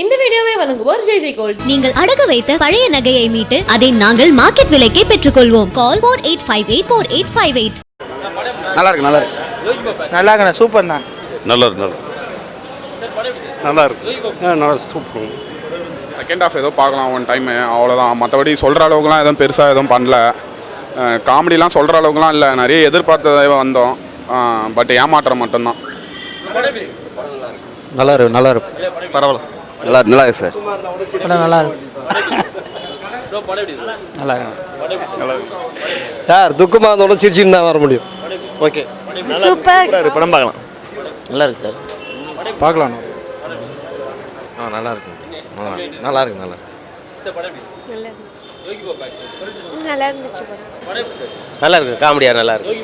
இந்த வீடியோவை வழங்குவோர் ஜெய் ஜெய் கோல்ட். நீங்கள் அடகு வைத்த பழைய நகையை மீட்டு அதை நாங்கள் மார்க்கெட் விலைக்கே பெற்றுக்கொள்வோம். Call four eight five eight four eight five eight நல்லா இருக்கு நல்லா இருக்கு நல்லா இருக்கண்ணா சூப்பர்ண்ணா. நல்லா இருக்கு நல்லா இருக்கு நல்லா இருக்கு ஆ நல்லா சூப்பர். செகண்ட் ஹாஃப் ஏதோ பார்க்கலாம் ஒன் டைமு அவ்வளோதான் மற்றபடி சொல்கிற அளவுக்குலாம் எதுவும் பெருசாக எதுவும் பண்ணல. காமெடிலாம் சொல்கிற அளவுக்குலாம் இல்லை. நிறைய எதிர்பார்த்ததே வந்தோம். பட் ஏமாற்றம் மட்டும்தான். நல்லா இருக்கு நல்லா இருக்கு பரவாயில்ல. நல்லா இருக்கு நல்லா இருக்கு சார். படம் நல்லா இருக்கு. நல்லா இருக்கு. சார் துக்கமாக இருந்தோட சிரிச்சுன்னு தான் வர முடியும். ஓகே. சூப்பர். படம் பார்க்கலாம். நல்லா இருக்கு சார். பார்க்கலாம். ஆ நல்லா இருக்கு. நல்லா நல்லா இருக்கு நல்லா நல்லா இருந்துச்சு. படம். நல்லா இருக்கு காமெடியாக நல்லா இருக்கு.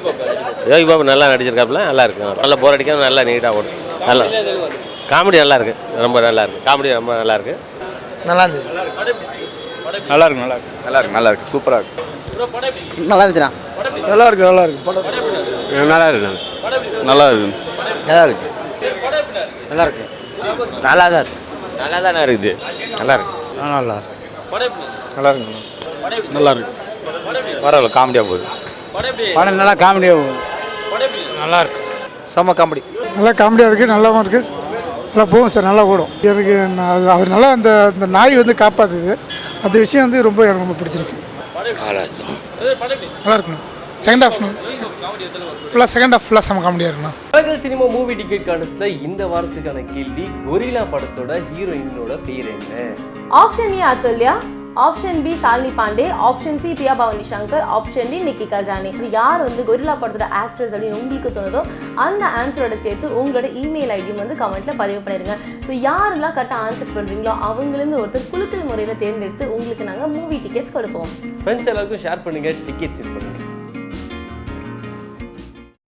யோகி பாபு நல்லா நடிச்சிருக்காப்புல நல்லா இருக்கு. நல்லா போர் அடிக்காம நல்லா நீட்டாக ஓடும் நல்லா. காமெடி நல்லா இருக்கு ரொம்ப நல்லா இருக்கு காமெடி ரொம்ப நல்லா இருக்கு நல்லா இருந்தது நல்லா இருக்கு நல்லா இருக்கு. நல்லா இருக்கு நல்லா இருக்கு சூப்பராக இருக்கு நல்லா இருந்துச்சுண்ணா. நல்லா இருக்கு நல்லா இருக்கு படம் நல்லா இருக்கு நல்லா இருக்கு நல்லா இருக்கு நல்லா இருக்கு. நல்லா தான் இருக்கு நல்லா தானே இருக்குது? நல்லா இருக்கு நல்லா இருக்கு நல்லா இருக்கு நல்லா இருக்கு பரவாயில்ல காமெடியாக போகுது. படம் நல்லா காமெடியாக நல்லா இருக்கு செம்ம காமெடி. நல்லா காமெடியாக இருக்குது நல்லாவும் இருக்குது நல்லா போகும் சார் நல்லா ஓடும். எனக்கு அவர் நல்லா அந்த அந்த நாய் வந்து காப்பாற்றுது அந்த விஷயம் வந்து ரொம்ப எனக்கு ரொம்ப பிடிச்சிருக்கு. நல்லா இருக்குண்ணா செகண்ட் ஹாஃப் ஃபுல்லாக செகண்ட் ஹாஃப் ஃபுல்லாக செம்ம காமெடியாக இருக்குண்ணா உலக சினிமா மூவி டிக்கெட் கான்டெஸ்ட்ல இந்த வாரத்துக்கான கேள்வி கொரில்லா படத்தோட ஹீரோயினோட பேர் என்ன? Option A Athulya option B Shalini Pandey option C Priya Bhavani Shankar option D Nikki Galrani இது யார் வந்து கொரிலா படத்தோட ஆக்ட்ரஸ் அப்படின்னு உங்களுக்கு தோணுதோ அந்த ஆன்சரோட சேர்த்து உங்களோட இமெயில் ஐடி வந்து கமெண்ட்ல பதிவு பண்ணிடுங்க. ஸோ யாரெல்லாம் கரெக்டாக ஆன்சர் பண்ணுறீங்களோ அவங்களிருந்து ஒருத்தர் குழுக்கள் முறையில் தேர்ந்தெடுத்து உங்களுக்கு நாங்கள் மூவி டிக்கெட்ஸ் கொடுப்போம். ஃப்ரெண்ட்ஸ் எல்லாருக்கும் ஷேர் பண்ணுங்கள் டிக்கெட்ஸ் பண்ணுங்கள்